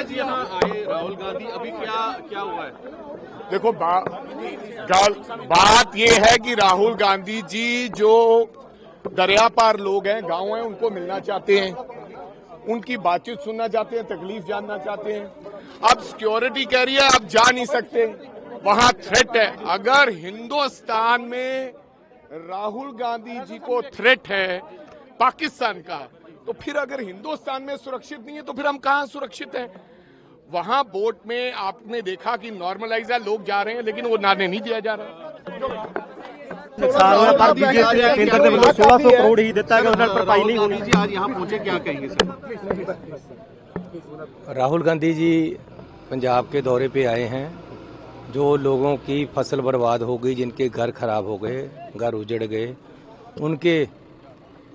آج یہاں آئے راہل گاندھی، ابھی کیا ہوا ہے؟ دیکھو بات یہ ہے کہ راہل گاندھی جی جو دریا پار لوگ ہیں، گاؤں ہیں، ان کو ملنا چاہتے ہیں۔ ان کی باتچیت سننا چاہتے ہیں، تکلیف جاننا چاہتے ہیں۔ اب سیکیورٹی کہہ رہی ہے آپ جا نہیں سکتے۔ وہاں تھریٹ ہے۔ اگر ہندوستان میں راہل گاندھی جی کو تھریٹ ہے، پاکستان کا۔ تو پھر اگر ہندوستان میں سرکشت نہیں ہے تو پھر ہم کہاں سرکشت ہیں؟ وہاں بوٹ میں آپ نے دیکھا کہ نارملائز ہے لوگ جا رہے ہیں لیکن وہ نانے نہیں دیا جا رہا۔ ہے راہل گاندھی جی پنجاب کے دورے پہ آئے ہیں۔ جو لوگوں کی فصل برباد ہو گئی جن کے گھر خراب ہو گئے گھر اجڑ گئے ان کے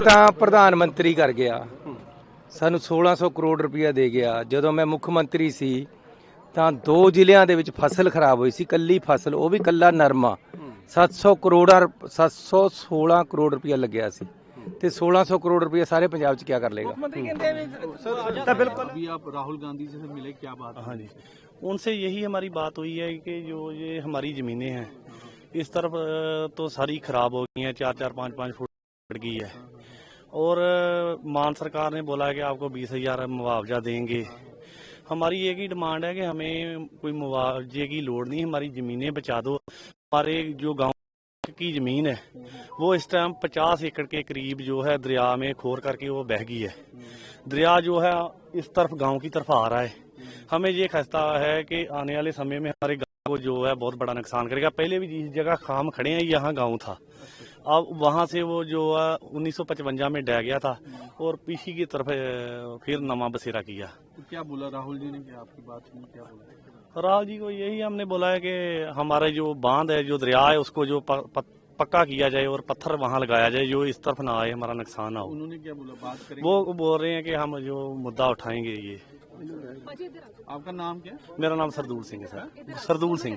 ਤਾਂ ਪ੍ਰਧਾਨ ਮੰਤਰੀ ਕਰ ਗਿਆ ਸਾਨੂੰ 1600 ਕਰੋੜ ਰੁਪਇਆ ਦੇ ਗਿਆ ਜਦੋਂ ਮੈਂ ਮੁੱਖ ਮੰਤਰੀ ਸੀ ਤਾਂ ਦੋ ਜ਼ਿਲ੍ਹਿਆਂ ਦੇ ਵਿੱਚ ਫਸਲ ਖਰਾਬ ਹੋਈ ਸੀ ਕੱਲੀ ਫਸਲ ਉਹ ਵੀ ਕੱਲਾ ਨਰਮਾ 700 ਕਰੋੜ 716 ਕਰੋੜ ਰੁਪਇਆ ਲੱਗਿਆ ਸੀ تے 1600 کروڑ ਰੁਪਏ سارے ਪੰਜਾਬ 'ਚ ਕਿਆ کر لے گا بالکل ابھی آپ راہل گاندھی سے ملے کیا بات ہاں جی ان سے یہی ہماری بات ہوئی ہے کہ جو یہ ہماری زمینیں ہیں اس طرف تو ساری خراب ہو گئی ہیں چار چار پانچ پانچ فٹ پڑ گئی ہے اور مان سرکار نے بولا ہے کہ آپ کو بیس ہزار معاوضہ دیں گے ہماری ایک ہی ڈیمانڈ ہے کہ ہمیں کوئی معاوضے کی لوڑ نہیں ہماری زمینیں بچا دو ہمارے جو گاؤں کی زمین ہے۔ وہ اس ٹائم پچاس ایکڑ کے قریب جو ہے دریا میں کھور کر کے وہ بہ گئی ہے۔ دریا جو ہے اس طرف گاؤں کی طرف آ رہا ہے۔ ہمیں یہ خستہ ہے کہ آنے والے سمے میں ہمارے گاؤں کو جو ہے بہت بڑا نقصان کرے گا۔ پہلے بھی جس جگہ خام کھڑے ہیں، یہاں گاؤں تھا۔ اب وہاں سے وہ جو انیس سو پچپنجا میں ڈہ گیا تھا۔ اور پیشی کی طرف پھر نما بسیرا کیا۔ کیا بولا راہل جی نے کیا آپ کی بات سنی کیا بولا راہل جی کو یہی ہم نے بولا ہے کہ ہمارے جو باندھ ہے جو دریا ہے اس کو جو پکا کیا جائے اور پتھر وہاں لگایا جائے جو اس طرف نہ آئے ہمارا نقصان نہ ہو۔ انہوں نے کیا بولا؟ بات کریں وہ بول رہے ہیں کہ ہم جو مدعا اٹھائیں گے یہ۔ آپ کا نام کیا میرا نام سردول سنگھ ہے سر۔ سردول سنگھ۔